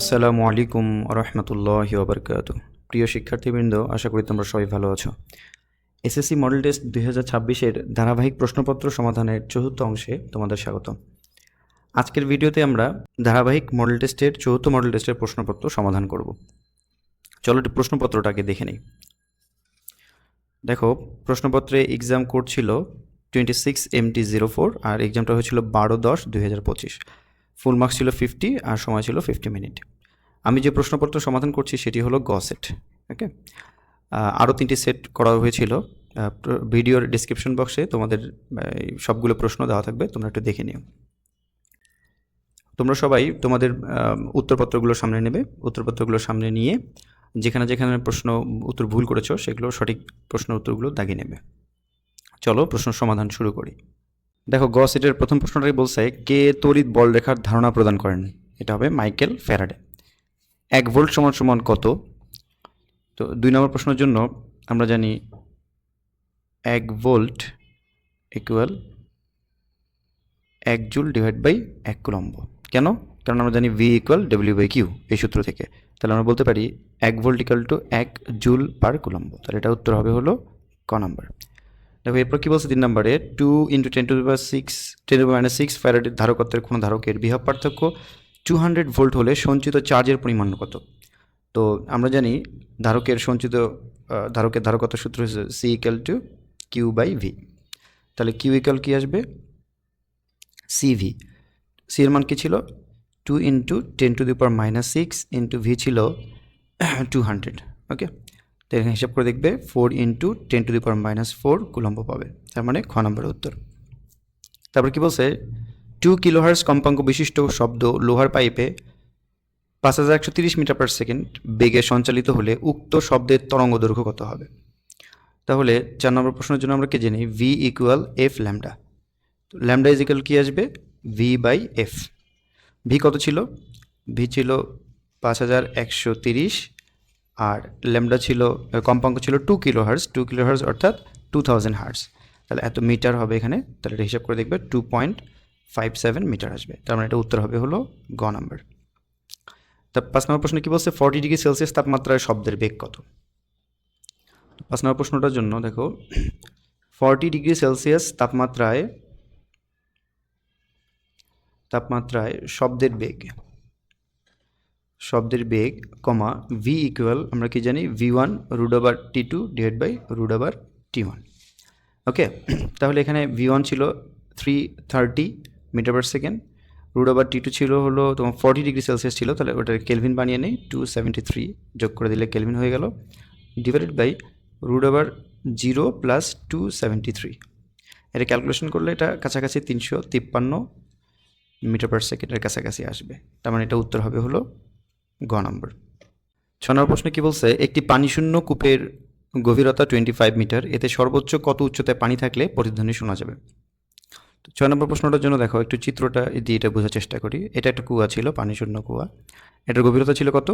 আসসালামু আলাইকুম রহমতুল্লাহ ওবরকাত প্রিয় শিক্ষার্থীবৃন্দ, আশা করি তোমরা সবাই ভালো আছো। এসএসসি মডেল টেস্ট দুই হাজার ছাব্বিশের ধারাবাহিক প্রশ্নপত্র সমাধানের চতুর্থ অংশে তোমাদের স্বাগত আজকের ভিডিওতে আমরা ধারাবাহিক মডেল টেস্টের চতুর্থ মডেল টেস্টের প্রশ্নপত্র সমাধান করব। চলো প্রশ্নপত্রটাকে দেখে নিই। দেখো, প্রশ্নপত্রে এক্সাম কোড ছিল twenty six MT zero four আর এক্সামটা হয়েছিল বারো দশ দুই হাজার পঁচিশ। ফুল মার্কস ছিল ফিফটি আর সময় ছিল ফিফটি মিনিট আমি যে প্রশ্নপত্র সমাধান করছি সেটি হলো গ সেট ওকে আরও তিনটি সেট করা হয়েছিল। ভিডিওর ডিসক্রিপশন বক্সে তোমাদের সবগুলো প্রশ্ন দেওয়া থাকবে, তোমরা একটু দেখে নিও। তোমরা সবাই তোমাদের উত্তরপত্রগুলো সামনে নেবে। উত্তরপত্রগুলো সামনে নিয়ে যেখানে যেখানে প্রশ্ন, উত্তর ভুল করেছ, সেগুলো সঠিক প্রশ্ন উত্তরগুলো দাগিয়ে নেবে। চলো প্রশ্ন সমাধান শুরু করি। দেখো গ সেটের প্রথম প্রশ্নটাই বলছে, কে তড়িৎ বল রেখার ধারণা প্রদান করেন? এটা হবে মাইকেল ফ্যারাডে। এক ভোল্ট সমান সমান কত? তো দুই নম্বর প্রশ্নের জন্য আমরা জানি এক ভোল্ট ইকুয়াল এক জুল ডিভাইড বাই এক কুলম্ব। কেন? কারণ আমরা জানি V equal W by Q এই সূত্র থেকে। তাহলে আমরা বলতে পারি এক ভোল্ট ইকুয়াল টু এক জুল পার কুলম্ব। তাহলে এটা উত্তর হবে হলো ক নাম্বার। দেখো, এরপর কী বলছে তিন নম্বরে? Two into ten to power six ten to minus six ফ্যারাডের ধারকত্বের কোনো ধারকের বিভব পার্থক্য। টু হান্ড্রেড ভোল্ট হলে সঞ্চিত চার্জের পরিমাণ কত? তো আমরা জানি ধারকের সঞ্চিত ধারকের ধারকত্ব সূত্র হচ্ছে C equal to Q by V তাহলে কিউ ইকাল কী আসবে? সিভি সি এর মান কী ছিল? Two into ten to the power minus six into V ছিল টু হান্ড্রেড ওকে তো এখানে হিসাব করে দেখবে four into ten to the power minus four coulomb পাবে। তার মানে খ নম্বরের উত্তর। তারপর কী বলছে? টু কিলোহার্স কম্পাঙ্ক বিশিষ্ট শব্দ লোহার পাইপে পাঁচ হাজার একশো তিরিশ মিটার পার সেকেন্ড বেগে সঞ্চালিত হলে উক্ত শব্দের তরঙ্গ দৈর্ঘ্য কত হবে? তাহলে চার নম্বর প্রশ্নের জন্য আমরা কে জানি V equal f lambda lambda equal কী আসবে? ভি বাই এফ ভি কত ছিল? ভি ছিল পাঁচ হাজার একশো তিরিশ আর ল্যামডা ছিল কম্পাঙ্ক ছিল two kilo hertz two kilo hertz অর্থাৎ টু থাউজেন্ড হার্স তাহলে এত মিটার হবে এখানে, তাহলে এটা হিসাব করে দেখবে two point five seven metre আসবে। তার মানে এটা উত্তর হবে হলো গ নাম্বার তা পাঁচ নম্বর প্রশ্ন কী বলছে? ফর্টি ডিগ্রি সেলসিয়াস তাপমাত্রায় শব্দের বেগ কত? পাঁচ নম্বর প্রশ্নটার জন্য দেখো ফর্টি ডিগ্রি সেলসিয়াস তাপমাত্রায় তাপমাত্রায় শব্দের বেগ শব্দের বেগ, কমা ভি ইকুয়াল আমরা কি জানি? V one root over T two divide by root over T one okay তাহলে এখানে ভি ওয়ান ছিল three thirty metre per second root over T two ছিল হলো তোমার ফর্টি ডিগ্রি সেলসিয়াস ছিল, তাহলে ওটা কেলভিন বানিয়ে নেই টু সেভেন্টি থ্রি যোগ করে দিলে কেলভিন হয়ে গেল divided by root over zero plus two seventy three এটা ক্যালকুলেশন করলে এটা কাছাকাছি তিনশো তিপ্পান্ন মিটার পার সেকেন্ডের কাছাকাছি আসবে। তার মানে এটা উত্তর হবে হলো গ নম্বর। ছ নম্বর প্রশ্ন কি বলছে? একটি পানিশূন্য কূপের গভীরতা টোয়েন্টি ফাইভ মিটার, এতে সর্বোচ্চ কত উচ্চতায় পানি থাকলে প্রতিধ্বনি শোনা যাবে? ছয় নম্বর প্রশ্নটার জন্য দেখো, একটু চিত্রটা দিয়ে এটা বোঝার চেষ্টা করি। এটা একটা কুয়া ছিল, পানিশূন্য কুয়া। এটার গভীরতা ছিল কত?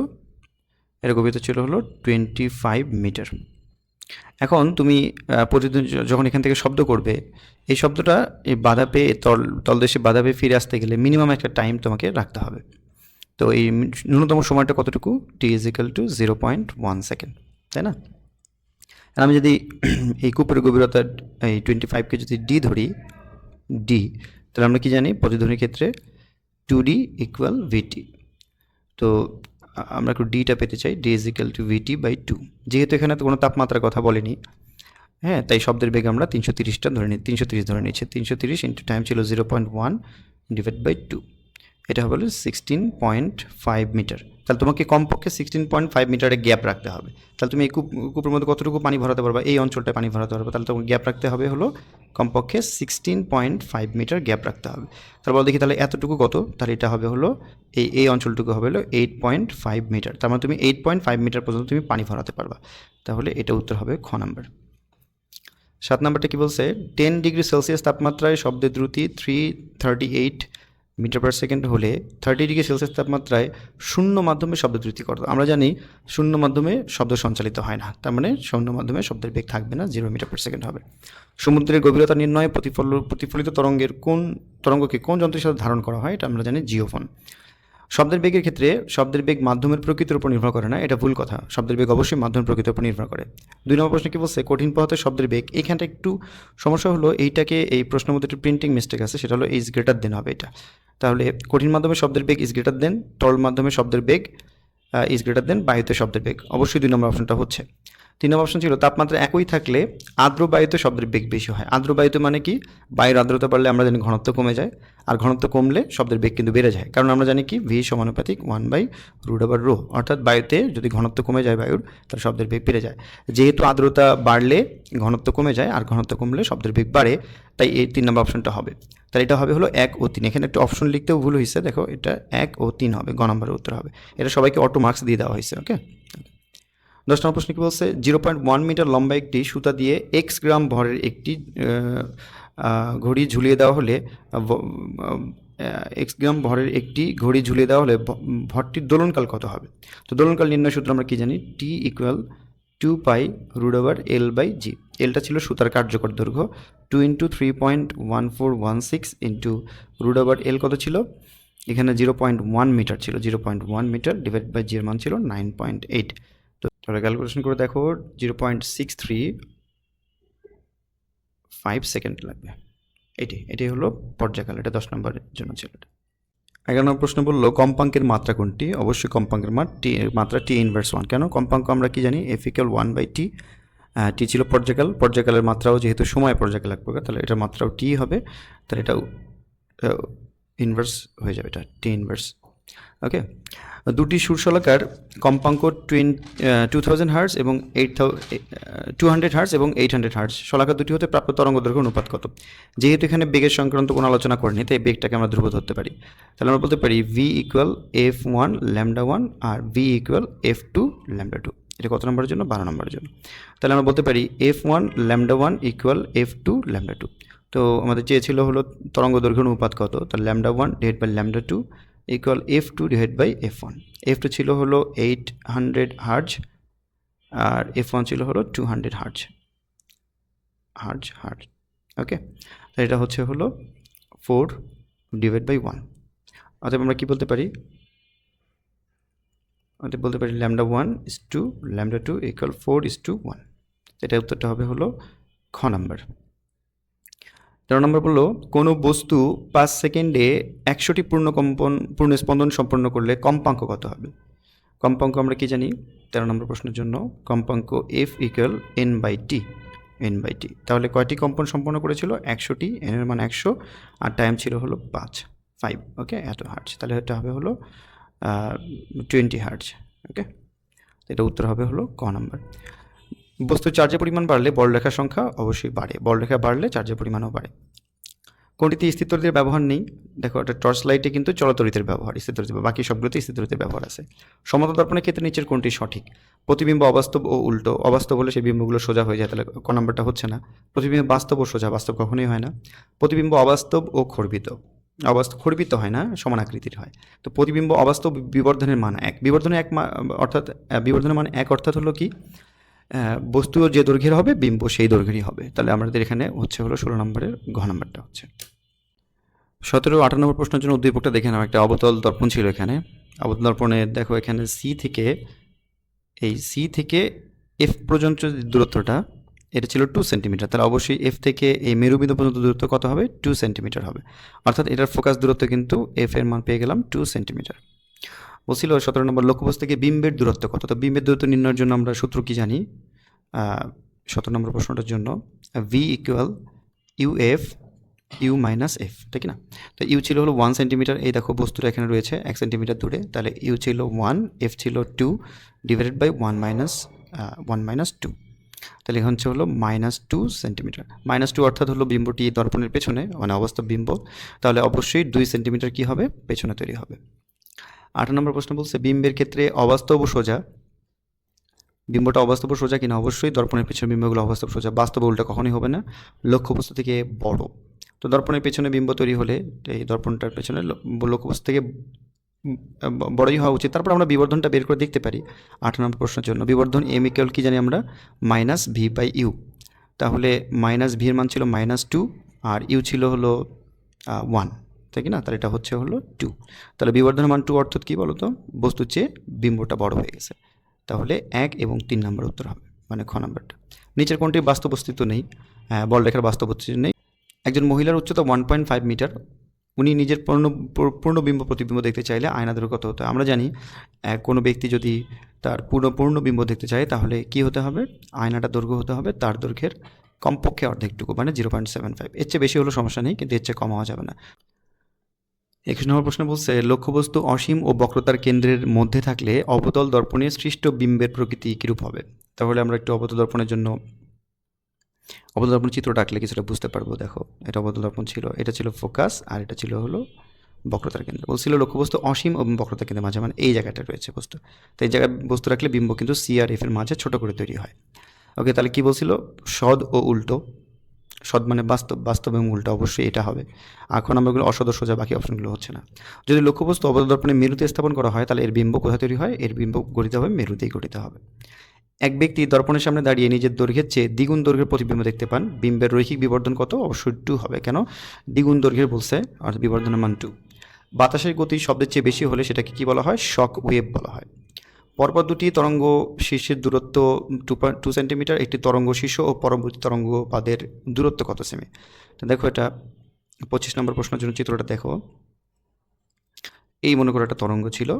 এর গভীরতা ছিল হলো টোয়েন্টি ফাইভ মিটার। এখন তুমি প্রতিদিন যখন এখান থেকে শব্দ করবে, এই শব্দটা এই বাধা পেয়ে তল, তলদেশে বাধা পেয়ে ফিরে আসতে গেলে মিনিমাম একটা টাইম তোমাকে রাখতে হবে। তো এই ন্যূনতম সময়টা কতটুকু? T equal to zero point one second তাই না? আমি যদি এই কূপের গভীরতা এই টোয়েন্টি ফাইভকে যদি ডি ধরি ডি তাহলে আমরা কি জানি? প্রতিধ্বনির ক্ষেত্রে টু ডি ইকুয়াল ভিটি তো আমরা একটু ডিটা পেতে চাই। D equal to VT by two যেহেতু এখানে তো কোনো তাপমাত্রার কথা বলেনি। হ্যাঁ তাই শব্দের বেগ আমরা তিনশো তিরিশটা ধরে নিই তিনশো তিরিশ ধরে নিচ্ছি তিনশো তিরিশ ইন্টু টাইম ছিল zero point one divide by two এটা হবে সিক্সটিন পয়েন্ট ফাইভ মিটার তাহলে তোমাকে কমপক্ষে সিক্সটিন পয়েন্ট ফাইভ মিটারের গ্যাপ রাখতে হবে। তাহলে তুমি এই কূপ কূপের মধ্যে কতটুকু পানি ভরাতে পারবা? এই অঞ্চলটায় পানি ভরাতে পারবে। তাহলে তোমাকে গ্যাপ রাখতে হবে হলো কমপক্ষে sixteen point five metre gap রাখতে হবে। তারপর দেখি তাহলে এতটুকু কত? তাহলে এটা হবে হলো এই এই অঞ্চলটুকু হবে হলো এইট পয়েন্ট ফাইভ মিটার তার মানে তুমি এইট পয়েন্ট ফাইভ মিটার পর্যন্ত তুমি পানি ভরাতে পারবা। তাহলে এটা উত্তর হবে খ নাম্বার। সাত নাম্বারটা কী বলছে? টেন ডিগ্রি সেলসিয়াস তাপমাত্রায় শব্দের দ্রুতি three thirty eight metre per second হলে থার্টি ডিগ্রি সেলসিয়াস তাপমাত্রায় শূন্য মাধ্যমে শব্দ ত্রুটি করত। আমরা জানি শূন্য মাধ্যমে শব্দ সঞ্চালিত হয় না। তার মানে শূন্য মাধ্যমে শব্দের বেগ থাকবে না জিরো মিটার পার সেকেন্ড হবে। সমুদ্রের গভীরতা নির্ণয়ে প্রতিফল প্রতিফলিত তরঙ্গের কোন তরঙ্গকে কোন যন্ত্রের সাথে ধারণ করা হয়, এটা আমরা জানি জিওফোন। শব্দের বেগের ক্ষেত্রে শব্দের বেগ মাধ্যমের প্রকৃতির উপর নির্ভর করে না, এটা ভুল কথা। শব্দের বেগ অবশ্যই মাধ্যমের প্রকৃতির উপর নির্ভর করে। দুই নম্বর প্রশ্ন কি বলছে? কঠিন পদার্থের শব্দের বেগ এইখানটা একটু সমস্যা হলো এইটাকে, এই প্রশ্নের মধ্যে একটু প্রিন্টিং মিস্টেক আছে, সেটা হলো ইজ গ্রেটার দেন হবে এটা। তাহলে কঠিন মাধ্যমে শব্দের বেগ ইজ গ্রেটার দেন তরল মাধ্যমে শব্দের বেগ ইজ গ্রেটার দেন বায়ুতে শব্দের বেগ। অবশ্যই দুই নম্বর অপশনটা হচ্ছে। তিন নম্বর অপশন ছিল তাপমাত্রা একই থাকলে আর্দ্র বায়ুতে শব্দের বেগ বেশি হয়। আর্দ্র বায়ুতে মানে কি? বায়ুর আর্দ্রতা বাড়লে আমরা জানি ঘনত্ব কমে যায় আর ঘনত্ব কমলে শব্দের বেগ কিন্তু বেড়ে যায়। কারণ আমরা জানি কি? ভি সমানুপাতিক ওয়ান বাই রুট আবার রো অর্থাৎ বায়ুতে যদি ঘনত্ব কমে যায় বায়ুর, তাহলে শব্দের বেগ বেড়ে যায়। যেহেতু আর্দ্রতা বাড়লে ঘনত্ব কমে যায় আর ঘনত্ব কমলে শব্দের বেগ বাড়ে, তাই এই তিন নম্বর অপশনটা হবে। তাহলে এটা হবে হলো এক ও তিন। এখানে একটা অপশন লিখতেও ভুল হয়েছে। দেখো এটা এক ও তিন হবে। গ নম্বরের উত্তর হবে। এটা সবাইকে অটো মার্কস দিয়ে দেওয়া হয়েছে ওকে দশ নম্বর প্রশ্ন কি বলছে? জিরো পয়েন্ট ওয়ান মিটার লম্বা একটি সুতা দিয়ে এক্স গ্রাম ভরের একটি ঘড়ি ঝুলিয়ে দেওয়া হলে এক্স গ্রাম ভরের একটি ঘড়ি ঝুলিয়ে দেওয়া হলে ভরটির দোলনকাল কত হবে? তো দোলনকাল নির্ণয় সূত্র আমরা কী জানি? T equal to pi root over L by G এলটা ছিল সুতার কার্যকর দৈর্ঘ্য। Two into three point one four one six into root over L কত ছিল? এখানে জিরো পয়েন্ট ওয়ান মিটার ছিল। Zero point one metre divide by G এর মান ছিল নাইন পয়েন্ট এইট তাহলে ক্যালকুলেশন করে দেখো zero point six three five second লাগবে। এটি এটি হলো পর্যায়কাল, এটা দশ নম্বরের জন্য ছিল এটা। এগারো নম্বর প্রশ্ন বলল, কম্পাঙ্কের মাত্রা কোনটি? অবশ্যই কম্পাঙ্কের টি, মাত্রা টি ইনভার্স ওয়ান কেন? কম্পাঙ্ক আমরা কি জানি? এফিক্যাল ওয়ান বাই টি টি ছিল পর্যায়কাল। পর্যায়কালের মাত্রাও যেহেতু সময় পর্যায়কাল প্রকার, তাহলে এটার মাত্রাও টি হবে, তাহলে এটাও ইনভার্স হয়ে যাবে এটা টি ইনভার্স ওকে দুটি সুরশলাকার কম্পাঙ্ক টুয়েন টু থাউজেন্ড হার্স এবং এইট থাউ টু হান্ড্রেড হার্স এবং এইট হান্ড্রেড হার্স শলাকা দুটি হতে প্রাপ্ত তরঙ্গ দৈর্ঘ্য অনুপাত কত? যেহেতু এখানে বেগের সংক্রান্ত কোনো আলোচনা করেনি, তাই বেগটাকে আমরা ধ্রুব ধরতে পারি। তাহলে আমরা বলতে পারি V equal F one lambda one আর V equal F two lambda two এটা কত নম্বরের জন্য? বারো নম্বরের জন্য। তাহলে আমরা বলতে পারি F one lambda one equal F two lambda two তো আমাদের চেয়েছিল হলো তরঙ্গ দৈর্ঘ্য অনুপাত কত? তাহলে lambda one divide by lambda two equal F two divide by F one F two ছিল হলো এইট হান্ড্রেড হার্জ আর এফ ওয়ান ছিল হলো two hundred hertz hertz hertz okay এটা হচ্ছে হলো ফোর ডিভাইড বাই ওয়ান অতএব আমরা কী বলতে পারি? অতএব বলতে পারি lambda one is to lambda two equal four is to one এটা উত্তরটা হবে হলো খ নাম্বার তেরো নম্বর বলল, কোনো বস্তু পাঁচ সেকেন্ডে একশোটি পূর্ণ কম্পন পূর্ণ স্পন্দন সম্পন্ন করলে কম্পাঙ্ক কত হবে? কম্পাঙ্ক আমরা কি জানি? তেরো নম্বর প্রশ্নের জন্য, কম্পাঙ্ক F equal N by T N by T তাহলে কয়টি কম্পন সম্পন্ন করেছিল? একশোটি এনের মান একশো, আর টাইম ছিল হলো পাঁচ ফাইভ ওকে এত হার্টস তাহলে এটা হবে হলো টোয়েন্টি হার্টস ওকে এটা উত্তর হবে হলো ক নাম্বার। বস্তুর চার্জের পরিমাণ বাড়লে বলরেখার সংখ্যা অবশ্যই বাড়ে। বলরেখা বাড়লে চার্জের পরিমাণও বাড়ে। কোনটিতে স্থিতরিতের ব্যবহার নেই? দেখো এটা টর্চ লাইটে কিন্তু চলতরিতের ব্যবহার স্থিতরিত বাকি সবগুলোতে স্থিতরিতের ব্যবহার আছে। সমতল দর্পণের ক্ষেত্রে নিচের কোনটি সঠিক? প্রতিবিম্ব অবাস্তব ও উল্টো। অবাস্তব হলে সেই বিম্বগুলো সোজা হয়ে যায়, তাহলে ক নাম্বারটা হচ্ছে না। প্রতিবিম্ব বাস্তব ও সোজা, বাস্তব কখনোই হয় না। প্রতিবিম্ব অবাস্তব ও খর্বিত। অবাস্তব খর্বিত হয় না, সমান আকৃতির হয়। তো প্রতিবিম্ব অবাস্তব বিবর্ধনের মান এক। বিবর্ধনের এক অর্থাৎ বিবর্ধনের মান এক অর্থাৎ হলো কি? বস্তু যে দৈর্ঘ্যের হবে বিম্ব সেই দৈর্ঘ্যেরই হবে। তাহলে আমাদের এখানে হচ্ছে হলো ষোলো নম্বরের ঘ নম্বরটা হচ্ছে। সতেরো, আঠারো নম্বর প্রশ্নের জন্য উদ্দীপকটা দেখে নাও, একটা অবতল দর্পণ ছিল এখানে। অবতল দর্পণে দেখো এখানে সি থেকে, এই সি থেকে এফ পর্যন্ত দূরত্বটা, এটা ছিল টু সেন্টিমিটার তাহলে অবশ্যই এফ থেকে এই মেরুবিন্দু পর্যন্ত দূরত্ব কত হবে? টু সেন্টিমিটার হবে। অর্থাৎ এটার ফোকাস দূরত্ব কিন্তু এফ এর মান পেয়ে গেলাম টু সেন্টিমিটার বলছিল সতেরো নম্বর লক্ষ্যবস্তু থেকে বিম্বের দূরত্ব কত? তো বিম্বের দূরত্ব নির্ণয়ের জন্য আমরা সূত্র কি জানি? সতেরো নম্বর প্রশ্নটার জন্য V equal U F U minus F ঠিক না? তো ইউ ছিল হলো ওয়ান সেন্টিমিটার এই দেখো বস্তুটা এখানে রয়েছে, এক সেন্টিমিটার দূরে, তাহলে ইউ ছিল ওয়ান এফ ছিল two divided by one minus one minus two তাহলে এখন হচ্ছে হলো minus two centimetre minus two অর্থাৎ হলো বিম্বটি দর্পণের পেছনে মানে অবস্থা বিম্ব, তাহলে অবশ্যই দুই সেন্টিমিটার কী হবে? পেছনে তৈরি হবে। আট নম্বর প্রশ্ন বলছে, বিম্বের ক্ষেত্রে অবাস্তব সোজা? বিম্বটা অবাস্তব সোজা কিনা? অবশ্যই দর্পণের পেছনে বিম্বগুলো অবাস্তব সোজা। বাস্তব উল্টা কখনোই হবে না। লক্ষ্যবস্তু থেকে বড়। তো দর্পণের পেছনে বিম্ব তৈরি হলে, এই দর্পণটার পেছনে লক্ষ্যবস্তু থেকে বড়ই হওয়া উচিত। তারপর আমরা বিবর্ধনটা বের করে দেখতে পারি আট নম্বর প্রশ্নের জন্য। বিবর্ধন এম ইকুয়াল কি জানি আমরা? মাইনাস ভি বাই ইউ তাহলে মাইনাস ভির মান ছিল মাইনাস টু আর ইউ ছিল হলো ওয়ান তাই কি না? তাহলে এটা হচ্ছে হলো টু তাহলে বিবর্ধনের মান টু অর্থাৎ কী বলো তো বস্তুর চেয়ে বিম্বটা বড় হয়ে গেছে। তাহলে এক এবং তিন নম্বর উত্তর হবে মানে খ নাম্বারটা। নিচের কোনটির বাস্তব অস্তিত্ব নেই? হ্যাঁ, বল রেখার বাস্তব অস্তিত্ব নেই। একজন মহিলার উচ্চতা ওয়ান পয়েন্ট ফাইভ মিটার। উনি নিজের পূর্ণ পূর- পূর্ণবিম্ব প্রতিবিম্ব দেখতে চাইলে আয়না দৈর্ঘ্য কত হতে আমরা জানি কোনো ব্যক্তি যদি তার পূর্ণ পূর্ণবিম্ব দেখতে চায় তাহলে কি হতে হবে? আয়নাটা দৈর্ঘ্য হতে হবে তার দৈর্ঘ্যের কমপক্ষে অর্ধেকটুকু মানে জিরো পয়েন্ট সেভেন ফাইভ এর চেয়ে বেশি হলেও সমস্যা নেই কিন্তু এর চেয়ে কম হওয়া যাবে না। একুশ নম্বর প্রশ্ন বলছে, লক্ষ্যবস্তু অসীম ও বক্রতার কেন্দ্রের মধ্যে থাকলে অবতল দর্পণে সৃষ্ট বিম্বের প্রকৃতি কীরূপ হবে? তাহলে আমরা একটু অবতল দর্পণের জন্য, অবতল দর্পণ চিত্রটা আঁকলে কিছুটা বুঝতে পারব, দেখো। এটা অবতল দর্পণ ছিল, এটা ছিল ফোকাস আর এটা ছিল হলো বক্রতার কেন্দ্র। বলছিল লক্ষ্যবস্তু অসীম এবং বক্রতার কেন্দ্রের মাঝে মানে এই জায়গাটা রয়েছে বস্তু। তো এই জায়গায় বস্তু রাখলে বিম্ব কিন্তু সি আর এফ এর মাঝে ছোট করে তৈরি হয়। ওকে, তাহলে কি বলছিল? সদ ও উল্টো। সদ মানে বাস্তব বাস্তব এবং উল্টো অবশ্যই এটা হবে। এখন আমরাগুলো অসদ সোজা বাকি অপশনগুলো হচ্ছে না। যদি লক্ষ্যবস্তু অবদর্পণে মেরুতে স্থাপন করা হয়, তাহলে এর বিম্ব কোথায় তৈরি হয়? এর বিম্ব গঠিত হবে, মেরুতেই গঠিত হবে। এক ব্যক্তি দর্পণের সামনে দাঁড়িয়ে নিজের দৈর্ঘ্যের চেয়ে দ্বিগুণ দৈর্ঘ্যের প্রতিবিম্ব দেখতে পান, বিম্বের রৈখিক বিবর্ধন কত? অবশ্যই টু হবে। কেন? দ্বিগুণ দৈর্ঘ্যের বলছে অর্থাৎ বিবর্ধনের মান টু বাতাসের গতি শব্দের চেয়ে বেশি হলে সেটাকে কী বলা হয়? শক ওয়েভ বলা হয়। পরপর দুটি তরঙ্গ শীর্ষের দূরত্ব টু টু সেন্টিমিটার একটি তরঙ্গ শীর্ষ ও পরবর্তী তরঙ্গ পাদের দূরত্ব কত সেমি দেখো এটা পঁচিশ নম্বর প্রশ্নের জন্য চিত্রটা দেখো। এই মনে করো একটা তরঙ্গ ছিল।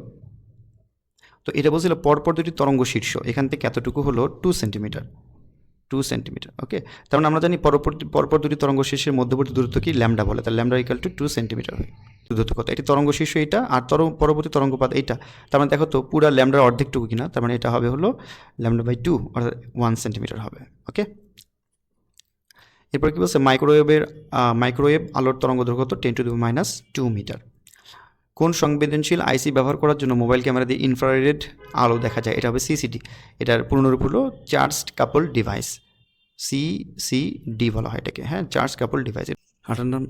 তো এটা বলছিল পরপর দুটি তরঙ্গ শীর্ষ, এখান থেকে এতটুকু হলো two centimetre two centimetre okay তার মানে আমরা জানি পরবর্তী, পরপর দুটি তরঙ্গ শীর্ষের মধ্যবর্তী দূরত্ব কি? ল্যামডা বলে। তার lambda equal to two centimetre হয়। দূরত্ব কত? এটি তরঙ্গ শীর্ষ এটা আর তরঙ্গ, পরবর্তী তরঙ্গপাত এইটা। তার মানে দেখো তো, পুরা ল্যামডার অর্ধেকটুকু কিনা? তার মানে এটা হবে হলো ল্যামডা বাই টু অর্থাৎ ওয়ান সেন্টিমিটার হবে ওকে এরপর কি বলছে? মাইক্রোওয়েভের মাইক্রোওয়েভ আলোর তরঙ্গ দৈর্ঘ্য ten to minus two metre কোন সংবেদনশীল আইসি ব্যবহার করার জন্য মোবাইল ক্যামেরা দিয়ে ইনফ্রারেড আলো দেখা যায়? এটা হবে সিসিডি এটার পূর্ণরূপ হলো charged couple device C C D বলা হয় এটাকে। হ্যাঁ চার্জ কাপল ডিভাইস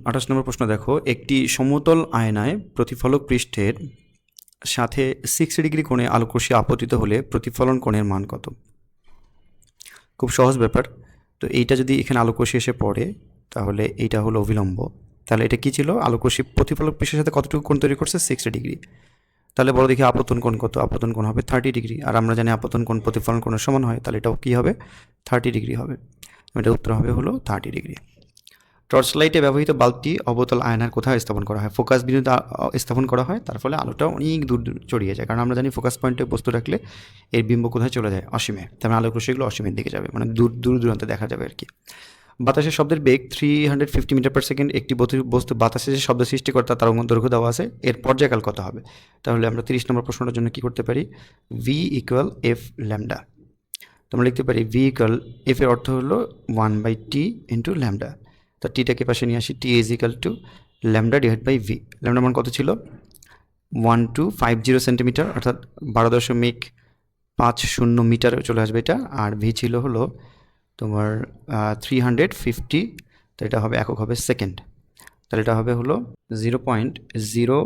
আঠাশ নম্বর প্রশ্ন দেখো। একটি সমতল আয়নায় প্রতিফলক পৃষ্ঠের সাথে সিক্সটি ডিগ্রি কোণে আলোকরশ্মি আপতিত হলে প্রতিফলন কোণের মান কত? খুব সহজ ব্যাপার। তো এইটা যদি এখানে আলোকরশ্মি এসে পড়ে, তাহলে এইটা হলো অবিলম্ব। তাহলে এটা কি ছিল? আলোকরশ্মি প্রতিফলক পৃষ্ঠের সাথে কতটুকু কোণ তৈরি করছে? সিক্সটি ডিগ্রি তাহলে বড় দেখি আপতন কোণ কত? আপতন কোণ হবে থার্টি ডিগ্রি আর আমরা জানি আপতন কোণ প্রতিফলন কোণের সমান হয়, তাহলে এটাও কী হবে? থার্টি ডিগ্রি হবে। এটা উত্তর হবে হলো থার্টি ডিগ্রি টর্চ লাইটে ব্যবহৃত বাল্বটি অবতল আয়নার কোথায় স্থাপন করা হয়? ফোকাস বিন্দুতে স্থাপন করা হয়, তার ফলে আলোটা অনেক দূর দূর ছড়িয়ে যায়। কারণ আমরা জানি ফোকাস পয়েন্টে বস্তু রাখলে এর বিম্ব কোথায় চলে যায়? অসীমে। তার মানে আলোকরশ্মিগুলো অসীমের দিকে যাবে মানে দূর দূর দূরান্তে দেখা যাবে আর কি। বাতাসের শব্দের বেগ three hundred fifty metre per second একটি বস্তু- বাতাসে যে শব্দ সৃষ্টি করে তার দৈর্ঘ্য দেওয়া আছে, এর পর্যায়কাল কত হবে? তাহলে আমরা তিরিশ নম্বর প্রশ্নটার জন্য কি করতে পারি? ভি ইকুয়াল এফ ল্যামডা তোমরা লিখতে পারি ভি ইকুয়াল এফ এর অর্থ হলো one by T into lambda তা টিটাকে পাশে নিয়ে আসি T is equal to lambda divide by V lambda মান কত ছিল? One two five zero centimetre অর্থাৎ বারো দশমিক পাঁচ শূন্য মিটার চলে আসবে এটা। আর ভি ছিল হলো তোমার থ্রি হান্ড্রেড ফিফটি তো এটা হবে একক হবে সেকেন্ড তাহলে এটা হবে হলো zero point zero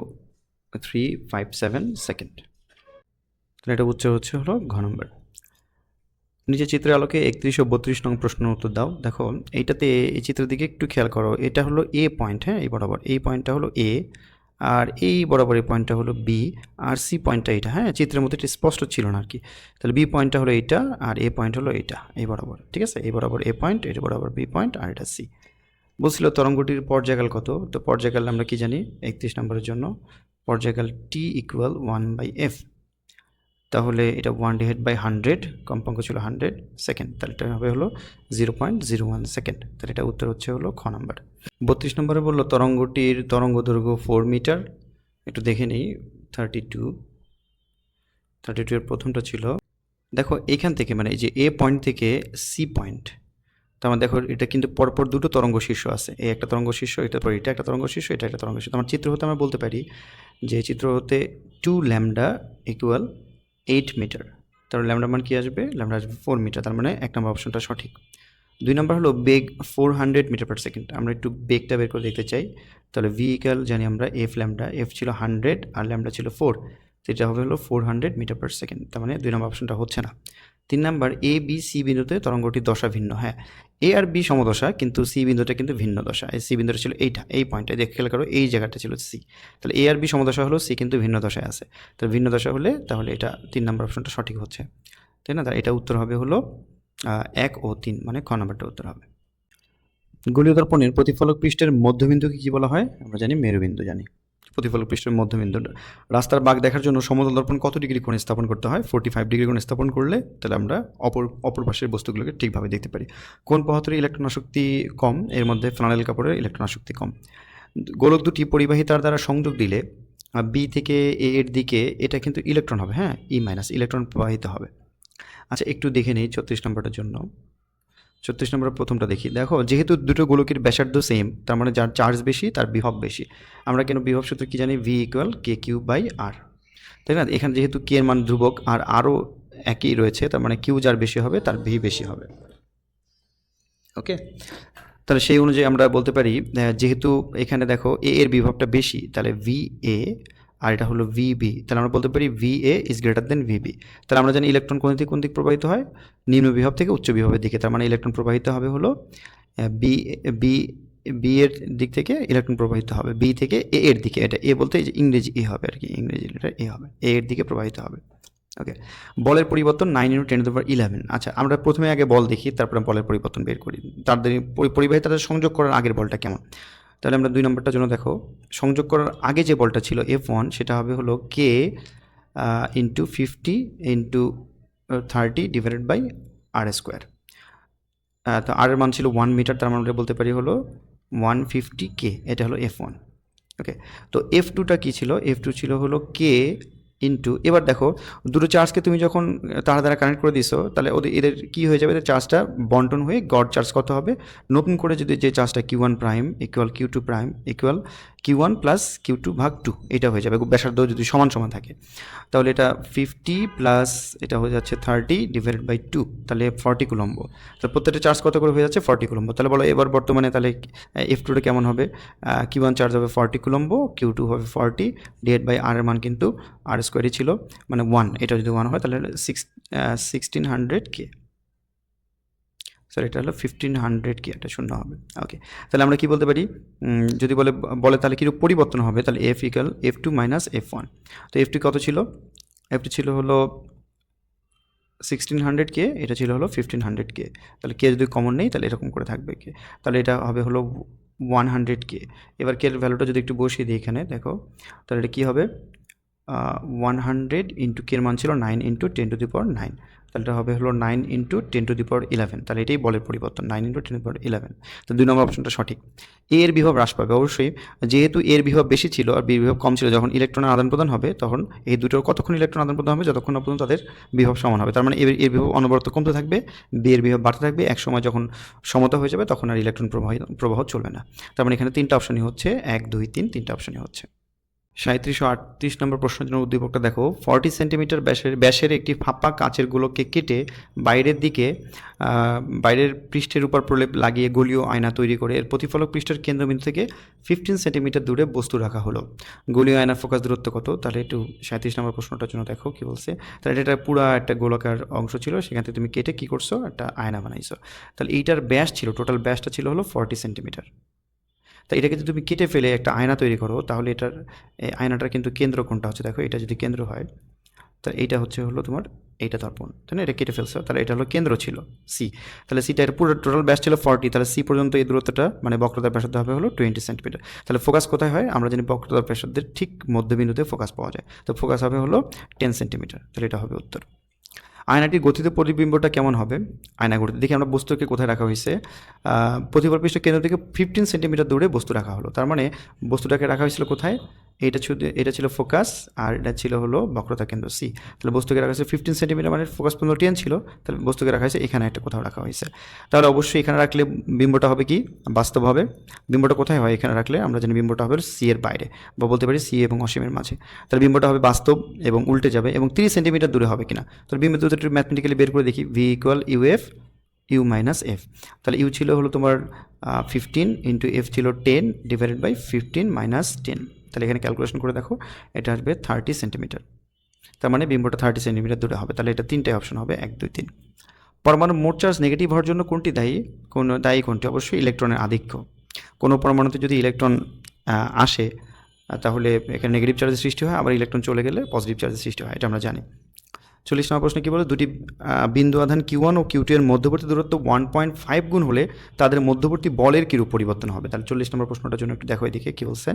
three five seven second তাহলে এটা উচ্চ হচ্ছে হলো ঘ নম্বর। নিচে চিত্রের আলোকে একত্রিশ ও বত্রিশ নং প্রশ্ন উত্তর দাও। দেখো, এইটাতে এই চিত্রের দিকে একটু খেয়াল করো। এটা হলো এ পয়েন্ট হ্যাঁ এই বরাবর। এই পয়েন্টটা হলো এ আর এই বরাবর এই পয়েন্টটা হলো বি আর সি পয়েন্টটা এটা হ্যাঁ? চিত্রের মধ্যে এটা স্পষ্ট ছিল না আর কি তাহলে বি পয়েন্টটা হলো এইটা আর এ পয়েন্ট হলো এইটা, এই বরাবর, ঠিক আছে? এই বরাবর এ পয়েন্ট, এটা বরাবর বি পয়েন্ট আর এটা সি বলছিল তরঙ্গটির পর্যায়কাল কত? তো পর্যায়কাল আমরা কি জানি? একত্রিশ নম্বরের জন্য। পর্যায়কাল T equal one by F তাহলে এটা ওয়ান ডিভাইড বাই হান্ড্রেড কম্পাঙ্ক ছিল হান্ড্রেড সেকেন্ড তাহলে এটা হবে হলো zero point zero one second তাহলে এটা উত্তর হচ্ছে হলো খ নাম্বার বত্রিশ নম্বরে বলল তরঙ্গটির তরঙ্গ দৈর্ঘ্য ফোর মিটার একটু দেখে নিই থার্টি টু থার্টি টু এর প্রথমটা ছিল, দেখো এখান থেকে মানে এই যে এ পয়েন্ট থেকে সি পয়েন্ট তার মানে দেখো এটা কিন্তু পরপর দুটো তরঙ্গ শীর্ষ আছে এই একটা তরঙ্গ শীর্ষ, এটা পর এটা একটা তরঙ্গ শীর্ষ, এটা একটা তরঙ্গ শীর্ষ আমার চিত্র হতে আমরা বলতে পারি যে চিত্র হতে two lambda equal eight metre তাহলে ল্যামডা মান কী আসবে? ল্যামডা আসবে ফোর মিটার তার মানে এক নম্বর অপশনটা সঠিক। দুই নম্বর হলো বেগ four hundred metre per second আমরা একটু বেগটা বের করে দেখতে চাই। তাহলে ভিহিক্যাল জানি আমরা এফ ল্যামডা এফ ছিল হান্ড্রেড আর ল্যামডা ছিল ফোর সেটা হবে হলো four hundred metre per second তার মানে দুই নম্বর অপশনটা হচ্ছে না। তিন নাম্বার এ বি সি বিন্দুতে তরঙ্গটির দশা ভিন্ন হ্যাঁ। এ আর বি সমদশা, কিন্তু সি বিন্দুটা কিন্তু ভিন্ন দশা। এই সি বিন্দুটা ছিল এইটা, এই পয়েন্টটা। দেখে, খেয়াল করো, এই জায়গাটা ছিল সি তাহলে এ আর বি সমদশা হলো সি কিন্তু ভিন্ন দশায় আছে। তাহলে ভিন্ন দশা হলে তাহলে এটা তিন নম্বর অপশনটা সঠিক হচ্ছে। তাই না? এটা উত্তর হবে হলো এক ও তিন মানে খ নম্বরটা উত্তর হবে। গোলীয় দর্পণের প্রতিফলক পৃষ্ঠের মধ্যবিন্দুকে কী বলা হয়? আমরা জানি মেরুবিন্দু জানি। প্রতিফলক পৃষ্ঠের মধ্যবিন্দু। রাস্তার বাঘ দেখার জন্য সমতল দর্পণ কত ডিগ্রি কোণে স্থাপন করতে হয়? ফোর্টি ফাইভ ডিগ্রি কোণে স্থাপন করলে তাহলে আমরা অপর অপর পাশের বস্তুগুলোকে ঠিকভাবে দেখতে পারি। কোন পদার্থের ইলেকট্রন আসক্তি কম? এর মধ্যে ফ্লানেল কাপড়ের ইলেকট্রন আসক্তি কম। গোলক দুটি পরিবাহী তার দ্বারা সংযোগ দিলে বি থেকে এ এর দিকে এটা কিন্তু ইলেকট্রন হবে হ্যাঁ? ই মাইনাস ইলেকট্রন প্রবাহিত হবে। আচ্ছা একটু দেখে নিই ছত্রিশ নম্বরটার জন্য। ছত্রিশ নম্বরের প্রথমটা দেখি। দেখো, যেহেতু দুটো গোলকের ব্যাসার্ধ সেম তার মানে যার চার্জ বেশি, তার বিভব বেশি। আমরা কেন বিভব সূত্র কী জানি? V equal K Q by R তাই না? এখানে যেহেতু কে এর মান ধ্রুবক, আর আরও একই রয়েছে, তার মানে কিউ যার বেশি হবে, তার ভি বেশি হবে। ওকে তাহলে সেই অনুযায়ী আমরা বলতে পারি যেহেতু এখানে দেখো এ এর বিভবটা বেশি, তাহলে ভি এ আর এটা হলো ভিবি তাহলে আমরা বলতে পারি V A is greater than VB তাহলে আমরা জানি ইলেকট্রন কোন দিকে, কোন দিক প্রবাহিত হয়? নিম্ন বিভব থেকে উচ্চ বিভবের দিকে। তার মানে ইলেকট্রন প্রবাহিত হবে হলো বি বি বি এর দিক থেকে ইলেকট্রন প্রবাহিত হবে। বি থেকে এ এর দিকে। এটা এ বলতে যে ইংরেজি এ হবে আর কি। ইংরেজি এটা এ হবে। এ এর দিকে প্রবাহিত হবে। ওকে বলের পরিবর্তন nine into ten power eleven আচ্ছা আমরা প্রথমে আগে বল দেখি, তারপরে বলের পরিবর্তন বের করি। তাদের পরি- পরিবাহী তাদের সংযোগ করার আগের বলটা কেমন? তাহলে আমরা দুই নম্বরটার জন্য দেখো, সংযোগ করার আগে যে বলটা ছিল এফ ওয়ান সেটা হবে হলো K into fifty into thirty divided by R square তো আর এর মান ছিল ওয়ান মিটার তার মানে বলতে পারি হলো ওয়ান ফিফটি কে এটা হলো এফ ওয়ান ওকে তো এফ টুটা কী ছিল? এফ টু ছিল হলো কে ইন্টু এবার দেখো, দুটো চার্জকে তুমি যখন তারা দ্বারা কানেক্ট করে দিছো, তাহলে ওদের, এদের কী হয়ে যাবে? এদের চার্জটা বন্টন হয়ে গড় চার্জ কত হবে। নতুন করে যদি যে চার্জটা Q one prime equal Q two prime equal Q one plus Q two ভাগ টু এটা হয়ে যাবে ব্যাসার্ধ যদি সমান সমান থাকে। তাহলে এটা ফিফটি প্লাস এটা হয়ে যাচ্ছে থার্টি ডিভাইডেড বাই টু তাহলে ফর্টি কুলম্ব। তাহলে প্রত্যেকটা চার্জ কত করে হয়ে যাচ্ছে? Forty coulomb. তাহলে বলো, এবার বর্তমানে তাহলে এফ টুটা কেমন হবে? কিউ ওয়ান চার্জ হবে ফর্টি কুলম্ব কিউ টু হবে ফর্টি ডিভাইড বাই আর এর মান কিন্তু আর স্কোয়ারই ছিল মানে ওয়ান এটা যদি ওয়ান হয় তাহলে সিক্স সিক্সটিন হান্ড্রেড কে স্যার এটা হলো ফিফটিন হান্ড্রেড কি একটা শূন্য হবে। ওকে তাহলে আমরা কি বলতে পারি? যদি বলে বলে তাহলে কিরূপ পরিবর্তন হবে? তাহলে F equal F two minus F one তো এফ টু কত ছিল? এফ টু ছিল হলো সিক্সটিন হান্ড্রেড কে এটা ছিল হলো ফিফটিন হান্ড্রেড কে তাহলে কে যদি কমন নেই, তাহলে এরকম করে থাকবে কে তাহলে এটা হবে হলো ওয়ান হান্ড্রেড কে এবার কে ভ্যালুটা যদি একটু বসিয়ে দিই এখানে, দেখো, তাহলে এটা কী হবে? ওয়ান হান্ড্রেড ইন্টু কের মান ছিল nine into ten to the power nine তাহলে এটা হবে হলো nine into ten to the power eleven তাহলে এটাই বলের পরিবর্তন nine into ten to power eleven তো দুই নম্বর অপশনটা সঠিক। এ এর বিভব হ্রাস পাবে, অবশ্যই। যেহেতু এর বিভব বেশি ছিল আর বি বিভব কম ছিল, যখন ইলেকট্রনের আদান প্রদান হবে, তখন এই দুটোর কতক্ষণ ইলেকট্রন আদান প্রদান হবে, যতক্ষণ না পর্যন্ত তাদের বিভব সমান হবে। তার মানে এর এর বিভব অনবরত কমতে থাকবে বি এর বিভব বাড়তে থাকবে, এক সময় যখন সমতা হয়ে যাবে, তখন আর ইলেকট্রন প্রবাহ প্রবাহ চলবে না। তার মানে এখানে তিনটা অপশনই হচ্ছে, এক, দুই, তিন, তিনটা অপশনই হচ্ছে। সাঁত্রিশশো আটত্রিশ নম্বর প্রশ্নের জন্য উদ্দীপকটা দেখো। ফর্টি সেন্টিমিটার ব্যাসের ব্যাসের একটি ফাঁপা কাঁচের গোলককে কেটে বাইরের দিকে বাইরের পৃষ্ঠের উপর প্রলেপ লাগিয়ে গলীয় আয়না তৈরি করে। এর প্রতিফলক পৃষ্ঠের কেন্দ্রবিন্দু থেকে ফিফটিন সেন্টিমিটার দূরে বস্তু রাখা হলো। গলীয় আয়নার ফোকাস দূরত্ব কত? তাহলে একটু সাঁত্রিশ নম্বর প্রশ্নটার জন্য দেখো কি বলছে। তাহলে এটা পুরো একটা গোলকার অংশ ছিল, সেখান থেকে তুমি কেটে কী করছ? একটা আয়না বানাইছো। তাহলে এইটার ব্যাস ছিল টোটাল ব্যাসটা ছিল হলো ফর্টি সেন্টিমিটার তা এটাকে যদি তুমি কেটে ফেলে একটা আয়না তৈরি করো, তাহলে এটার আয়নাটার কিন্তু কেন্দ্র কোনটা হচ্ছে? দেখো, এটা যদি কেন্দ্র হয় তাহলে এইটা হচ্ছে হলো তোমার এইটা দর্পণ। তাই না? এটা কেটে ফেলছো, তাহলে এটা হলো কেন্দ্র ছিল সি তাহলে সিটা এর পুরো টোটাল ব্যাস ছিল ফর্টি তাহলে সি পর্যন্ত এই দূরত্বটা মানে বক্রতার ব্যাসার্ধ হবে হলো টোয়েন্টি সেন্টিমিটার তাহলে ফোকাস কোথায় হয়? আমরা জানি বক্রতার ব্যাসার্ধের ঠিক মধ্যবিন্দুতে ফোকাস পাওয়া যায়। তো ফোকাস হবে হলো টেন সেন্টিমিটার তাহলে এটা হবে উত্তর। আয়নাটির গতিতে প্রতিবিম্বটা কেমন হবে? আয়না গতিতে, দেখি আমরা বস্তুকে কোথায় রাখা হয়েছে। প্রতিফল পৃষ্ঠ কেন্দ্র থেকে ফিফটিন সেন্টিমিটার দূরে বস্তু রাখা হলো। তার মানে বস্তুটাকে রাখা হয়েছিল কোথায়? এটা ছিল এটা ছিল ফোকাস আর এটা ছিল হলো বক্রতা কেন্দ্র সি তাহলে বস্তুকে রাখা হয়েছে ফিফটিন সেন্টিমিটার মানে ফোকাস পর্যন্ত টেন ছিল তাহলে বস্তুকে রাখা হয়েছে, এখানে একটা কোথাও রাখা হয়েছে। তাহলে অবশ্যই এখানে রাখলে বিম্বটা হবে কি? বাস্তব হবে। বিম্বটা কোথায় হয়? এখানে রাখলে আমরা জানি বিম্বটা হবে সি এর বাইরে, বা বলতে পারি সি এবং অসীমের মাঝে। তাহলে বিম্বটা হবে বাস্তব এবং উল্টে যাবে এবং তিরিশ সেন্টিমিটার দূরে হবে কিনা। তাহলে বিম্ব দূরত্বটি ম্যাথমেটিক্যালি বের করে দেখি V equal U F U minus F তাহলে ইউ ছিল হলো তোমার ফিফটিন ইন্টু এফ ছিল ten divided by fifteen minus ten তাহলে এখানে ক্যালকুলেশন করে দেখো, এটা আসবে থার্টি সেন্টিমিটার তার মানে বিম্বটা থার্টি সেন্টিমিটার দূরে হবে। তাহলে এটা তিনটে অপশন হবে, এক, দুই, তিন। পরমাণু মোট চার্জ নেগেটিভ হওয়ার জন্য কোনটি দায়ী? কোন, দায়ী কোনটি? অবশ্যই ইলেকট্রনের আধিক্য। কোনো পরমাণুতে যদি ইলেকট্রন আসে তাহলে এখানে নেগেটিভ চার্জের সৃষ্টি হয়, আবার ইলেকট্রন চলে গেলে পজিটিভ চার্জের সৃষ্টি হয়, এটা আমরা জানি। চল্লিশ নম্বর প্রশ্ন কী বলে? দুটি বিন্দু আধান কিউ ওয়ান ও কিউ টু এর মধ্যবর্তী দূরত্ব ওয়ান পয়েন্ট ফাইভ গুণ হলে তাদের মধ্যবর্তী বলের কীরূপ পরিবর্তন হবে? তাহলে চল্লিশ নম্বর প্রশ্নটার জন্য একটু দেখো এদিকে, কী বলছে?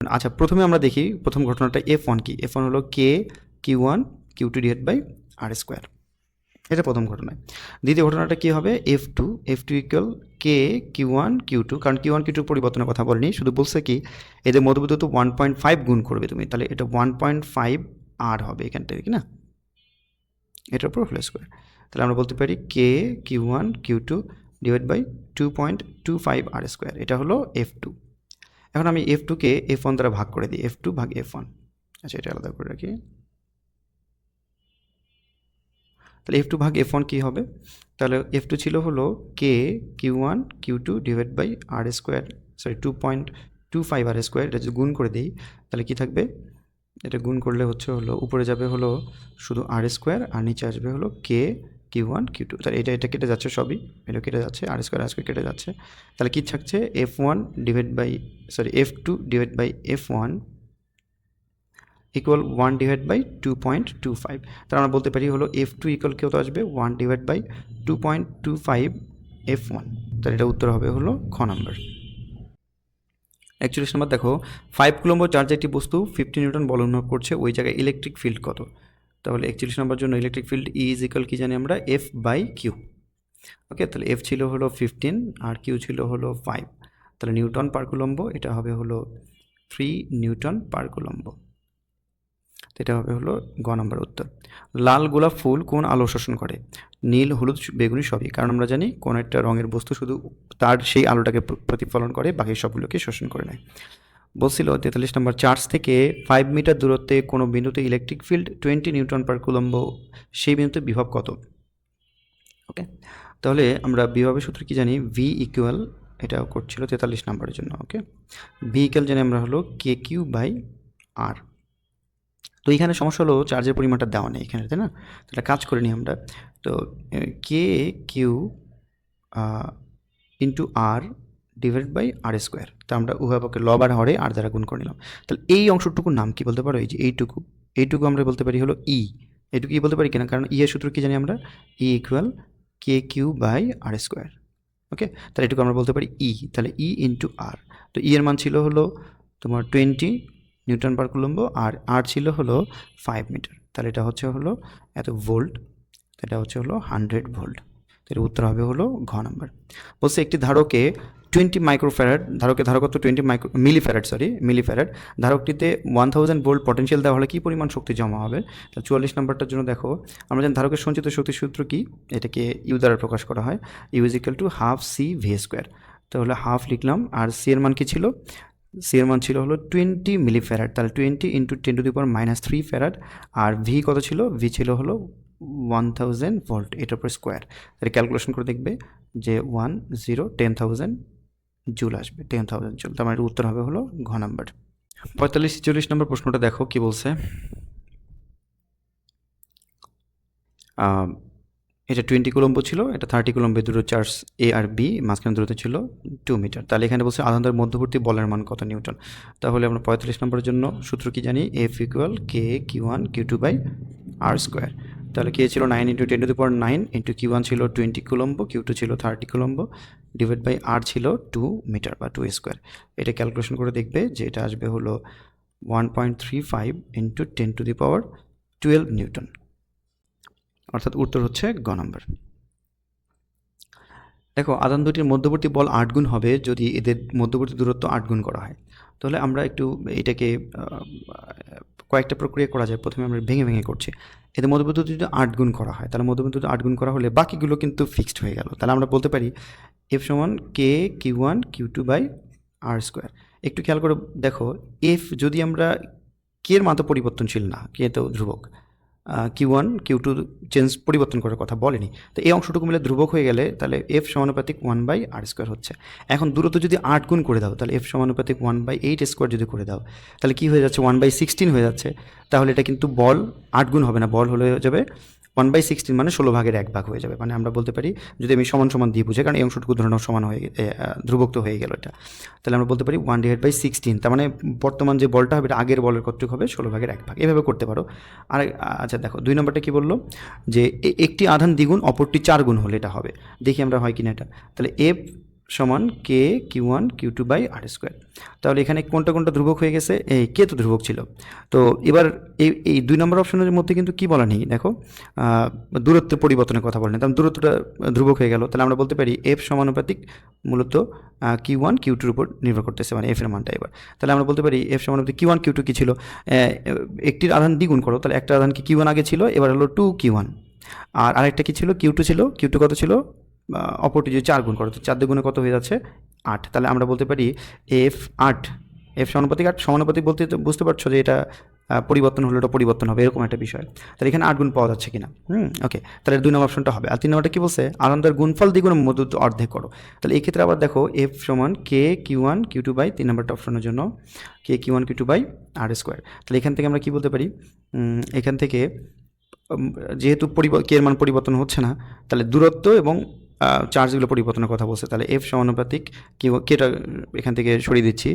আচ্ছা প্রথমে আমরা দেখি প্রথম ঘটনাটা এফ ওয়ান কি? এফ ওয়ান হলো K Q one Q two divide by R square এটা প্রথম ঘটনা দ্বিতীয় ঘটনাটা কী হবে? F two F two equal K Q one Q two কারণ কিউ ওয়ান কিউ টু পরিবর্তনের কথা বলেনি, শুধু বলছে কি, এদের মধ্যবর্তী তো ওয়ান পয়েন্ট ফাইভ গুণ করবে তুমি, তাহলে এটা ওয়ান পয়েন্ট ফাইভ আর হবে এখানটা কি না? এটার উপর হোল স্কোয়ার তাহলে আমরা বলতে পারি K Q one Q two divide by two point two five R square এটা হলো এফ টু এখন আমি এফ টুকে এফ ওয়ান দ্বারা ভাগ করে দিই এফ টু ভাগ এফ ওয়ান আচ্ছা এটা আলাদা করে রাখি। তাহলে এফ টু ভাগ এফ ওয়ান কী হবে? তাহলে এফ টু ছিল হলো K Q one Q two divide by R square sorry two point two five R square এটা যদি গুণ করে দিই, তাহলে কী থাকবে? এটা গুণ করলে হচ্ছে হলো, উপরে যাবে হলো শুধু আর স্কোয়ার আর নিচে আসবে হলো K Q one Q two তাহলে এটা এটা কেটে যাচ্ছে সবই, এটা কেটে যাচ্ছে আর স্কোয়ার আর স্কোয়ার কেটে যাচ্ছে। তাহলে কী থাকছে? F one divide by sorry F two divide by F one equal one divide by two point two five তাহলে আমরা বলতে পারি হলো এফ টু ইকুয়াল কত আসবে? One divide by two point two five F one তাহলে এটা উত্তর হবে হলো খ নাম্বার। একচল্লিশ নম্বর দেখো ফাইভ কুলম্ব চার্জে একটি বস্তু ফিফটি নিউটন বল অনুভব করছে, ওই জায়গায় ইলেকট্রিক ফিল্ড কত? তাহলে একচল্লিশ নম্বর জন্য electric field E is equal কী জানি আমরা? এফ বাই কিউ ওকে তাহলে এফ ছিল হলো ফিফটিন আর কিউ ছিল হলো ফাইভ তাহলে নিউটন পার কুলম্ব, এটা হবে হলো থ্রি নিউটন পার কুলম্ব। এটা হবে হলো গ নম্বর উত্তর। লাল গোলাপ ফুল কোন আলো শোষণ করে? নীল, হলুদ, বেগুনি সবই। কারণ আমরা জানি কোন একটা রঙের বস্তু শুধু তার সেই আলোটাকে প্রতিফলন করে, বাকি সবগুলোকে শোষণ করে নেয়। বলছিল তেতাল্লিশ নম্বর চার্জ থেকে ফাইভ মিটার দূরত্বে কোনো বিন্দুতে electric field twenty newton per coulomb, সেই বিন্দুতে বিভব কত? ওকে তাহলে আমরা বিভবের সূত্র কি জানি? ভি ইকুয়াল এটা করছিল তেতাল্লিশ নম্বরের জন্য ওকে ভি ইকুয়াল জানি আমরা হলো কে কিউ বাই আর তো এখানে সমস্যা হলো চার্জের পরিমাণটা দেওয়া নেই এখানে, তাই না? এটা কাজ করে নিই আমরা। তো K Q into R divide by R square তো আমরা উভয় পক্ষে লব আর হরে আর দ্বারা গুণ করে নিলাম। তাহলে এই অংশটুকুর নাম কি বলতে পারো? এই যে এইটুকু। এইটুকু আমরা বলতে পারি হলো ই এইটুকু ই বলতে পারি কিনা? কারণ ই এর সূত্র কী জানি আমরা? E equal K Q by R square okay তাহলে এটুকু আমরা বলতে পারি ই তাহলে ই ইন্টু আর তো ই এর মান ছিল হলো তোমার টোয়েন্টি নিউটন পার কুলম্ব আর আর ছিল হলো ফাইভ মিটার তাহলে এটা হচ্ছে হলো এত ভোল্ট এটা হচ্ছে হলো হান্ড্রেড ভোল্ট এর উত্তর হবে হলো ঘ নাম্বার বলছে একটি ধারকে টোয়েন্টি মাইক্রোফ্যারাড ধারকে ধারকত্ব twenty micro millifarad sorry millifarad ধারকটিতে one thousand volt potential দেওয়া হলে কী পরিমাণ শক্তি জমা হবে? তাহলে চুয়াল্লিশ নম্বরটার জন্য দেখো, আমরা জানি ধারকের সঞ্চিত শক্তির সূত্র কী? এটাকে ইউ দ্বারা প্রকাশ করা হয় U is equal to half C V square তাহলে হাফ লিখলাম, আর সি এর মান কী ছিল? সি এর মান ছিল হলো টোয়েন্টি মিলি ফ্যারাড তাহলে twenty into ten to the power minus three farad R V কত ছিল? ভি ছিল হলো ওয়ান থাউজেন্ড ভোল্ট এটার উপর স্কোয়ার তাহলে ক্যালকুলেশন করে দেখবে যে one zero ten thousand joule আসবে টেন থাউজেন্ড জুল। তার মানে উত্তর হবে হলো ঘ নাম্বার। পঁয়তাল্লিশ চল্লিশ নম্বর প্রশ্নটা দেখো কি বলছে। এটা টোয়েন্টি কুলম্ব ছিল, এটা থার্টি কুলম্বের দুটো চার্জ এ আর বি মাঝখানে দূরত্ব ছিল টু মিটার তাহলে এখানে বলছে আধানদের মধ্যবর্তী বলের মান কত নিউটন? তাহলে আমরা পঁয়তাল্লিশ নম্বরের জন্য সূত্র কি জানি? F equal K Q one Q two by R square তাহলে কে ছিল nine into ten to the power nine into Q one ছিল টোয়েন্টি কুলম্ব কিউ টু ছিল thirty coulomb. Divide by R ছিল টু মিটার বা two square এটা calculation করে দেখবে যে এটা আসবে হলো one point three five into ten to the power twelve newton অর্থাৎ উত্তর হচ্ছে গ নম্বর দেখো আদান দুটির মধ্যবর্তী বল আট গুণ হবে যদি এদের মধ্যবর্তী দূরত্ব আট গুণ করা হয়। তাহলে আমরা একটু এটাকে কয়েকটা প্রক্রিয়া করা যায়। প্রথমে আমরা ভেঙে ভেঙে করছি। এতে মধ্যবিত্ত যদি আট গুণ করা হয়, তাহলে মধ্যবিত্ত আট গুণ করা হলে বাকিগুলো কিন্তু ফিক্সড হয়ে গেল। তাহলে আমরা বলতে পারি এফ সমান K Q one Q two by R square একটু খেয়াল করে দেখো এফ যদি আমরা কে এর মাত্র পরিবর্তনশীল না কে তো ধ্রুবক Q one Q two change পরিবর্তন করার কথা বলেনি। তো এই অংশটুকু মিলে ধ্রুবক হয়ে গেলে তাহলে এফ সমানুপাতিক ওয়ান বাই আর স্কোয়ার হচ্ছে। এখন দূরত্ব যদি আট গুণ করে দাও, তাহলে এফ সমানুপাতিক ওয়ান বাই এইট স্কোয়ার যদি করে দাও, তাহলে কী হয়ে যাচ্ছে? ওয়ান বাই সিক্সটিন হয়ে যাচ্ছে। তাহলে এটা কিন্তু বল আট গুণ হবে না, বল হলে হয়ে যাবে ওয়ান বাই সিক্সটিন মানে ষোলো ভাগের এক ভাগ হয়ে যাবে। মানে আমরা বলতে পারি যদি আমি সমান সমান দিয়ে বুঝে কারণ এই অংশটুকু ধরে সমান হয়ে গে- এ, আহ, ধ্রুবক তো হয়ে গেল এটা। তাহলে আমরা বলতে পারি ওয়ান ডিভাইড বাই সিক্সটিন তার মানে বর্তমান যে বলটা হবে এটা আগের বলের কতটুকু হবে? ষোলো ভাগের এক ভাগ। এভাবে করতে পারো। আর আচ্ছা দেখো দুই নম্বরটা কী বলল? যে একটি আধান দ্বিগুণ অপরটি চার গুণ হলে এটা হবে। দেখি আমরা হয় কিনা এটা। তাহলে এফ সমান K Q one Q two by R square তাহলে এখানে কোনটা কোনটা ধ্রুবক হয়ে গেছে? এই কে তো ধ্রুবক ছিল। তো এবার এই এই দুই নম্বর অপশনের মধ্যে কিন্তু কি বলা নেই? দেখো আহ, দূরত্বের পরিবর্তনের কথা বলেন তাহলে দূরত্বটা ধ্রুবক হয়ে গেল। তাহলে আমরা বলতে পারি এফ সমানুপাতিক মূলত কিউ ওয়ান কিউ টুর উপর নির্ভর করতেছে। মানে এফের মানটা এবার। তাহলে আমরা বলতে পারি এফ সমানুপাতিক কিউ ওয়ান কিউ টু কী ছিল? একটির আধান দ্বিগুণ করো। তাহলে একটা আধান কি কিউ ওয়ান আগে ছিল? এবার হলো টু কিউ ওয়ান আর আরেকটা কী ছিল? কিউ টু ছিল। কিউ টু কত ছিল? অপরটি যদি চার গুণ করো, তো চার দুগুণে কত হয়ে যাচ্ছে? আট। তাহলে আমরা বলতে পারি এফ আট। এফ সমানুপাতিক আট, সমানুপাতিক বলতে তো বুঝতে পারছ যে এটা পরিবর্তন হলে ওটা পরিবর্তন হবে, এরকম একটা বিষয়। তাহলে এখানে আট গুণ পাওয়া যাচ্ছে কিনা? হুম, ওকে। তাহলে দুই নম্বর অপশনটা হবে। আর তিন নম্বরটা কী বলছে? আনন্দের গুণফল দ্বিগুণের মধ্যে অর্ধেক করো। তাহলে এক্ষেত্রে আবার দেখো এফ সমান K Q one Q two by তিন নম্বরটা অপশনের জন্য K Q one Q two by R square. তাহলে এখান থেকে আমরা কী বলতে পারি? এখান থেকে যেহেতু পরিব, কে এর মান পরিবর্তন হচ্ছে না, তাহলে দূরত্ব এবং চার্জগুলো পরিবর্তনের কথা বলছে। তাহলে এফ সমানুপাতিক কি কেটা এখান থেকে সরিয়ে দিচ্ছি।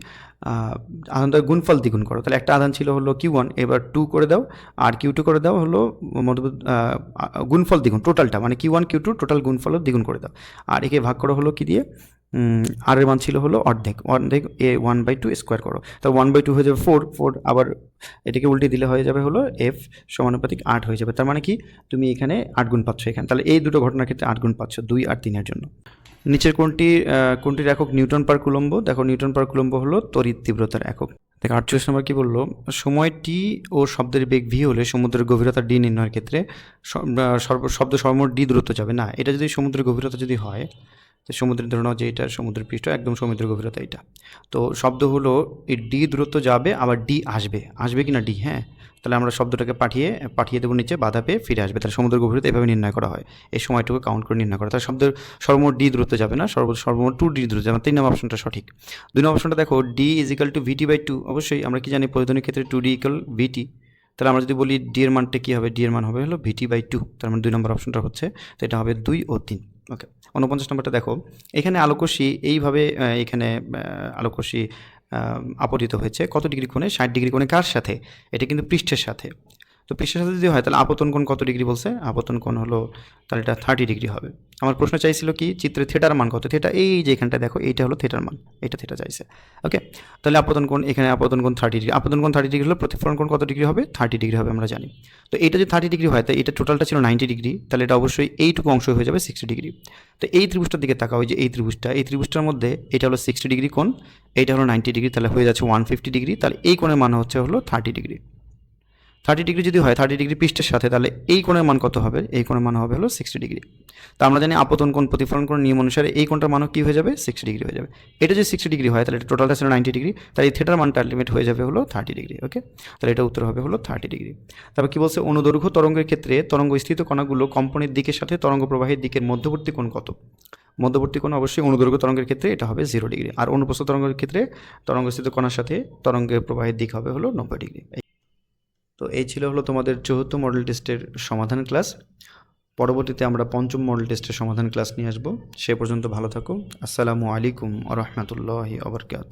আধানটা গুণফল দ্বিগুণ করো। তাহলে একটা আধান ছিল হলো কিউ ওয়ান এবার টু করে দাও আর কিউ টু করে দাও হলো মধ্যবর্তী, গুণফল দ্বিগুণ টোটালটা মানে Q one Q two total গুণফল দ্বিগুণ করে দাও। আর একে ভাগ করা হলো কি দিয়ে? আর এর মান ছিল হলো অর্ধেক। অর্ধেক এ ওয়ান বাই টু স্কোয়ার করো। তাহলে ওয়ান বাই টু হয়ে যাবে ফোর ফোর আবার এটাকে উল্টে দিলে হয়ে যাবে হলো এফ সমানুপাতিক আট হয়ে যাবে। তার মানে কি? তুমি এখানে আট গুণ পাচ্ছ এখানে। তাহলে এই দুটো ঘটনার ক্ষেত্রে আট গুণ পাচ্ছ দুই আর তিনের জন্য। নিচের কোনটি কোনটির একক নিউটন পার কুলম্ব। দেখো নিউটন পার কুলম্ব হলো তড়িৎ তীব্রতার একক। দেখো আটচল্লিশ নম্বর কি বলল? সময় টি ও শব্দের বেগ ভি হলে সমুদ্রের গভীরতা ডি নির্ণয়ের ক্ষেত্রে সর্ব- শব্দ সর্বমোট ডি দূরত্ব যাবে। না, এটা যদি সমুদ্রের গভীরতা যদি হয় তো সমুদ্রের ধরে যে এটা সমুদ্রের পৃষ্ঠ একদম সমুদ্রের গভীরতা এটা। তো শব্দ হলো এই ডি দূরত্ব যাবে, আবার ডি আসবে। আসবে কি না ডি? হ্যাঁ। তাহলে আমরা শব্দটাকে পাঠিয়ে পাঠিয়ে দেবো নিচে, বাধা পেয়ে ফিরে আসবে। তাহলে সমুদ্র গভীরতা এভাবে নির্ণয় করা হয়। এই সময়টুকু কাউন্ট করে নির্ণয় করা। তাহলে শব্দের সর্বমোট ডি দূরত্ব যাবে না, সর্ব সর্বমোট টু ডি দূরত্ব। যাবে তিন নম্বর অপশনটা সঠিক। দুই নম্বর অপশনটা দেখো D is equal to VT by two অবশ্যই আমরা কি জানি প্রয়োজনীয় ক্ষেত্রে টু ডি ইকাল ভিটি তাহলে আমরা যদি বলি ডি এর মানটা কী হবে? ডি এর মান হবে হলো ভিটি বাই টু তার মানে দুই নম্বর অপশনটা হচ্ছে, তো এটা হবে দুই ও তিন। ওকে উনপঞ্চাশ নম্বরটা দেখো। এখানে আলোকসি এইভাবে এখানে আলোকসি আপতিত হয়েছে। কত ডিগ্রি কোণে? ষাট ডিগ্রি কোণে কার সাথে? এটা কিন্তু পৃষ্ঠের সাথে। তো পৃষ্ঠের সাথে যদি হয়, তাহলে আপতন কোণ কত ডিগ্রি বলছে? আপতন কোণ হলো, তাহলে এটা থার্টি ডিগ্রি হবে। আমার প্রশ্ন চাইছিল কি, চিত্রে থিয়েটার মান কত? থিয়েটার এই যে এখানটা দেখো, এইটা হলো থিয়েটার মান, এটা থিয়েটার চাইছে। ওকে তাহলে আপতন কোণ, এখানে আপতন কোণ থার্টি ডিগ্রি, আপতন কোণ থার্টি ডিগ্রি হলো প্রতিফলন কোণ কত ডিগ্রি হবে? থার্টি ডিগ্রি হবে আমরা জানি। তো এটা যদি থার্টি ডিগ্রি হয় তাই এটা টোটালটা ছিল নাইনটি ডিগ্রি, তাহলে এটা অবশ্যই এইটুকু অংশ হয়ে যাবে সিক্সটি ডিগ্রি। তো এই ত্রিভুজটার দিকে তাকা ওই যে এই ত্রিভুজটা, এই ত্রিভুজটার মধ্যে এটা হলো সিক্সটি ডিগ্রি কোণ এটা হলো নাইনটি ডিগ্রি, তাহলে হয়ে যাচ্ছে ওয়ান ফিফটি ডিগ্রি, তাহলে এই কোণের মান হচ্ছে হলো থার্টি ডিগ্রি। থার্টি ডিগ্রি যদি হয়, থার্টি ডিগ্রি পৃষ্ঠের সাথে, তাহলে এই কোণের মান কত হবে? এই কোণের মান হবে হলো সিক্সটি ডিগ্রি। তা আমরা জানি আপতন কোণ প্রতিফলন কোণ নিয়ম অনুসারে এই কোণটার মানও কী হয়ে যাবে? সিক্সটি ডিগ্রি হয়ে যাবে। এটা যদি সিক্সটি ডিগ্রি হয়, তাহলে এটা টোটালটা ছিল নাইনটি ডিগ্রি, তাহলে এই থিয়েটার মানটা লিমিট হয়ে যাবে হলো থার্টি ডিগ্রি ওকে তাহলে এটা উত্তর হবে হলো থার্টি ডিগ্রি। তারপর কী বলছে? অনুদৈর্ঘ্য তরঙ্গের ক্ষেত্রে তরঙ্গ স্থিত কণাগুলো কম্পনের দিকের সাথে তরঙ্গ প্রবাহের দিকের মধ্যবর্তী কোণ কত? মধ্যবর্তী কোণ অবশ্যই অনুদৈর্ঘ্য তরঙ্গের ক্ষেত্রে এটা হবে জিরো ডিগ্রি। আর অনুপ্রস্থ তরঙ্গের ক্ষেত্রে তরঙ্গস্থিত কণার সাথে তরঙ্গের প্রবাহের দিক হবে হলো নব্বই ডিগ্রি। তো এই ছিল হলো তোমাদের চতুর্থ মডেল টেস্টের সমাধান ক্লাস পরবর্তীতে আমরা পঞ্চম মডেল টেস্টের সমাধান ক্লাস নিয়ে আসব। সে পর্যন্ত ভালো থাকো। আসসালামু আলাইকুম আ রহমতুল্লাহি আবরকাত